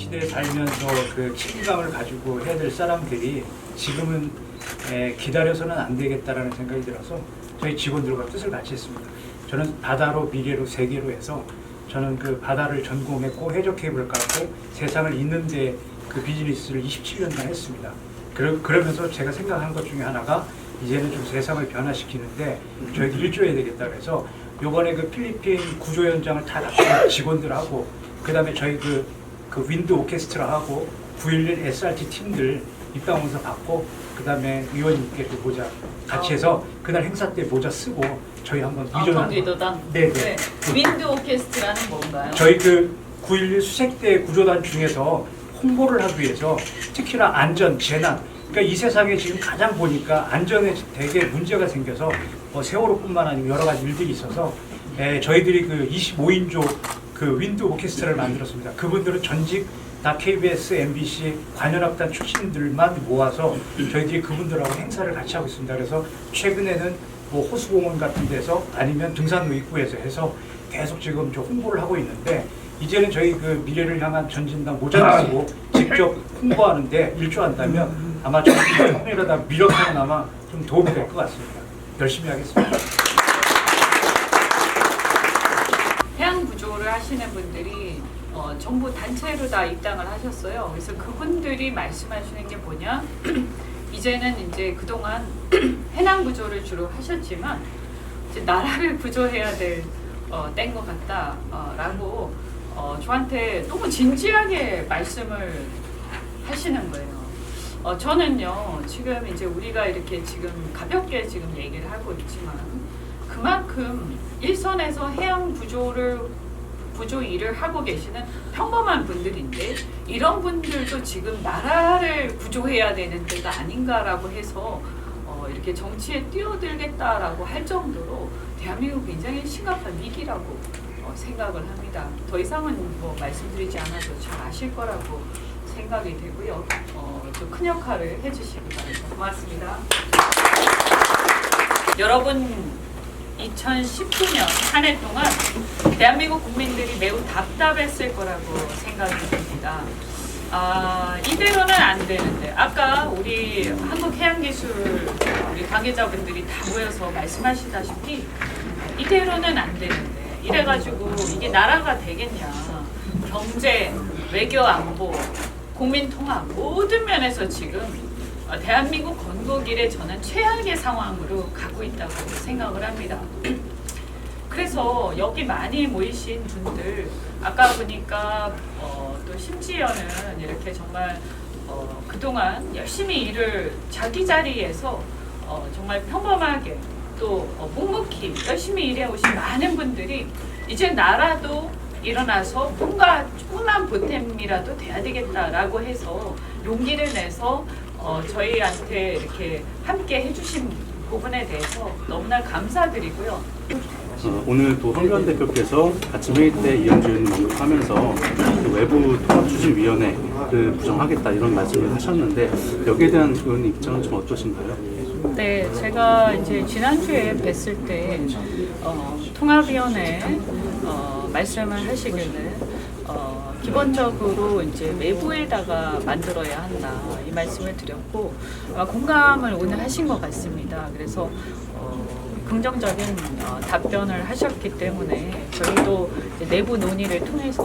시대에 살면서 그 책임감을 가지고 해야 될 사람들이 지금은 에, 기다려서는 안 되겠다라는 생각이 들어서 저희 직원들과 뜻을 같이 했습니다. 저는 바다로 미래로 세계로 해서 저는 그 바다를 전공했고 해적 케이블을 깔고 세상을 잇는데 그 비즈니스를 27년간 했습니다. 그러, 그러면서 제가 생각한 것 중에 하나가 이제는 좀 세상을 변화시키는데 저희도 일조해야 되겠다 그래서 요번에 그 필리핀 구조 현장을 다 납치한 직원들하고 그 다음에 저희 그, 그 윈드 오케스트라 하고 911 SRT 팀들 입당원서 받고 그다음에 위원님께 그 모자 같이 해서 그날 행사 때 모자 쓰고 저희 한번 아, 위조를 경기도당. 네네. 네. 윈드 오케스트라는 뭔가요? 저희 그 9.11 수색대 구조단 중에서 홍보를 하기 위해서 특히나 안전, 재난, 그러니까 이 세상에 지금 가장 보니까 안전에 되게 문제가 생겨서 뭐 세월호뿐만 아니고 여러 가지 일들이 있어서 에, 저희들이 그 25인조 그 윈드 오케스트라를 만들었습니다. 그분들은 전직 다 KBS, MBC 관현악단 출신들만 모아서 저희들이 그분들하고 행사를 같이 하고 있습니다. 그래서 최근에는 뭐 호수공원 같은 데서 아니면 등산로 입구에서 해서 계속 지금 저 홍보를 하고 있는데 이제는 저희 그 미래를 향한 전진당 모자를 쓰고 직접 홍보하는데 일조한다면 아마 조금이라도 미력하나마 좀 도움이 될 것 같습니다. 열심히 하겠습니다. 하시는 분들이 어, 정부 단체로 다 입당을 하셨어요. 그래서 그분들이 말씀하시는 게 뭐냐? 이제는 이제 그동안 해양 구조를 주로 하셨지만 이제 나라를 구조해야 될 어, 것 같다라고 어, 저한테 너무 진지하게 말씀을 하시는 거예요. 어, 저는요 지금 이제 우리가 이렇게 지금 가볍게 지금 얘기를 하고 있지만 그만큼 일선에서 해양 구조를 구조 일을 하고 계시는 평범한 분들인데 이런 분들도 지금 나라를 구조해야 되는 때가 아닌가라고 해서 어, 이렇게 정치에 뛰어들겠다라고 할 정도로 대한민국 굉장히 심각한 위기라고 어, 생각을 합니다. 더 이상은 뭐 말씀드리지 않아도 잘 아실 거라고 생각이 되고요. 어, 좀큰 역할을 해주시기 바랍니다. 고맙습니다. 여러분 2019년 한 해 동안 대한민국 국민들이 매우 답답했을 거라고 생각이 듭니다. 아, 이대로는 안 되는데 아까 우리 한국해양기술 우리 관계자분들이 다 모여서 말씀하시다시피 이대로는 안 되는데 이래가지고 이게 나라가 되겠냐 경제, 외교 안보, 국민 통합 모든 면에서 지금 어, 대한민국 건국일에 저는 최악의 상황으로 가고 있다고 생각을 합니다. 그래서 여기 많이 모이신 분들 아까 보니까 어, 또 심지어는 이렇게 정말 어, 그동안 열심히 일을 자기 자리에서 어, 정말 평범하게 또 어, 묵묵히 열심히 일해 오신 많은 분들이 이제 나라도 일어나서 뭔가 조그만 보탬이라도 돼야 되겠다라고 해서 용기를 내서 어, 저희한테 이렇게 함께 해주신 부분에 대해서 너무나 감사드리고요. 어, 오늘 또 황교안 대표께서 아침 회의 때 이현주 의원님 언급하면서 그 외부 통합추진위원회를 구성하겠다 이런 말씀을 하셨는데 여기에 대한 의원 입장은 좀 어떠신가요? 네, 제가 이제 지난주에 뵀을 때 어, 통합위원회 어, 말씀을 하시길래 어, 기본적으로 이제 외부에다가 만들어야 한다 이 말씀을 드렸고 아마 공감을 오늘 하신 것 같습니다. 그래서 어, 긍정적인 어, 답변을 하셨기 때문에 저희도 내부 논의를 통해서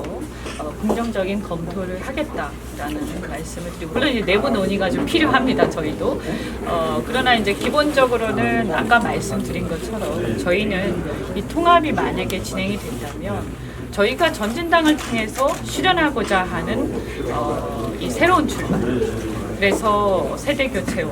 어, 긍정적인 검토를 하겠다라는 말씀을 드리고 물론 이제 내부 논의가 좀 필요합니다 저희도 어, 그러나 이제 기본적으로는 아까 말씀드린 것처럼 저희는 이 통합이 만약에 진행이 된다면 저희가 전진당을 통해서 실현하고자 하는 어, 이 새로운 출발. 그래서 세대 교체와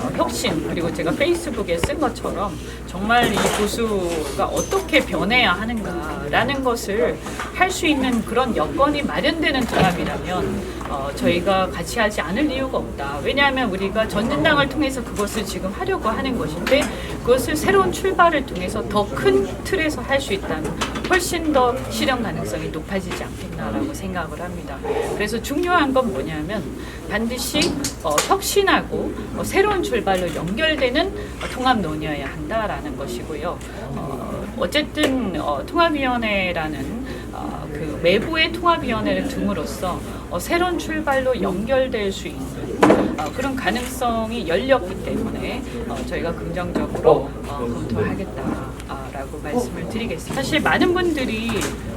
어, 혁신 그리고 제가 페이스북에 쓴 것처럼 정말 이 보수가 어떻게 변해야 하는가라는 것을 할 수 있는 그런 여건이 마련되는 통합이라면 어, 저희가 같이 하지 않을 이유가 없다. 왜냐하면 우리가 전진당을 통해서 그것을 지금 하려고 하는 것인데 그것을 새로운 출발을 통해서 더 큰 틀에서 할 수 있다면 훨씬 더 실현 가능성이 높아지지 않겠나라고 생각을 합니다. 그래서 중요한 건 뭐냐면 반드시 어, 혁신하고 어, 새로운 출발로 연결되는 어, 통합 논의여야 한다라는 것이고요. 어, 어쨌든 어, 통합위원회라는 어, 그 외부의 통합위원회를 둠으로써 어, 새로운 출발로 연결될 수 있는 어, 그런 가능성이 열렸기 때문에 어, 저희가 긍정적으로 어, 검토하겠다라고 말씀을 드리겠습니다. 사실 많은 분들이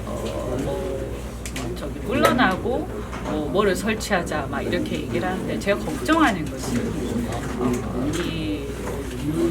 어, 뭐 저기 물러나고 뭐 뭐를 설치하자 막 이렇게 얘기를 하는데 제가 걱정하는 것은 어, 이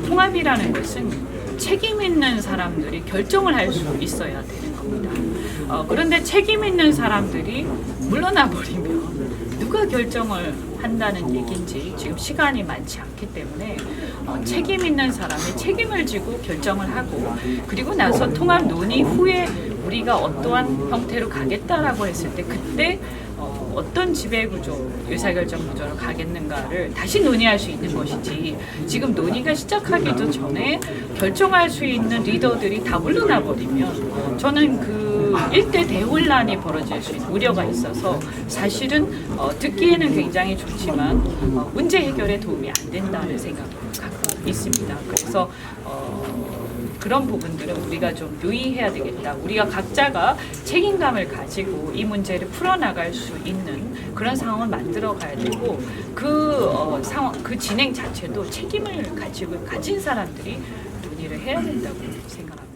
통합이라는 것은 책임 있는 사람들이 결정을 할 수 있어야 되는 겁니다. 어, 그런데 책임 있는 사람들이 물러나 버리면 누가 결정을 한다는 얘기인지 지금 시간이 많지 않기 때문에 어, 책임 있는 사람이 책임을 지고 결정을 하고 그리고 나서 통합 논의 후에 우리가 어떠한 형태로 가겠다라고 했을 때 그때 어, 어떤 지배구조, 의사결정 구조로 가겠는가를 다시 논의할 수 있는 것이지 지금 논의가 시작하기도 전에 결정할 수 있는 리더들이 다 물러나 버리면 저는 그 일대 대혼란이 벌어질 수 있는 우려가 있어서 사실은 어, 듣기에는 굉장히 좋지만 어, 문제 해결에 도움이 안 된다는 생각을 갖고 있습니다. 그래서 어, 그런 부분들은 우리가 좀 유의해야 되겠다. 우리가 각자가 책임감을 가지고 이 문제를 풀어나갈 수 있는 그런 상황을 만들어 가야 되고 그 어, 상황, 그 진행 자체도 책임을 가지고 가진 사람들이 논의를 해야 된다고 생각합니다.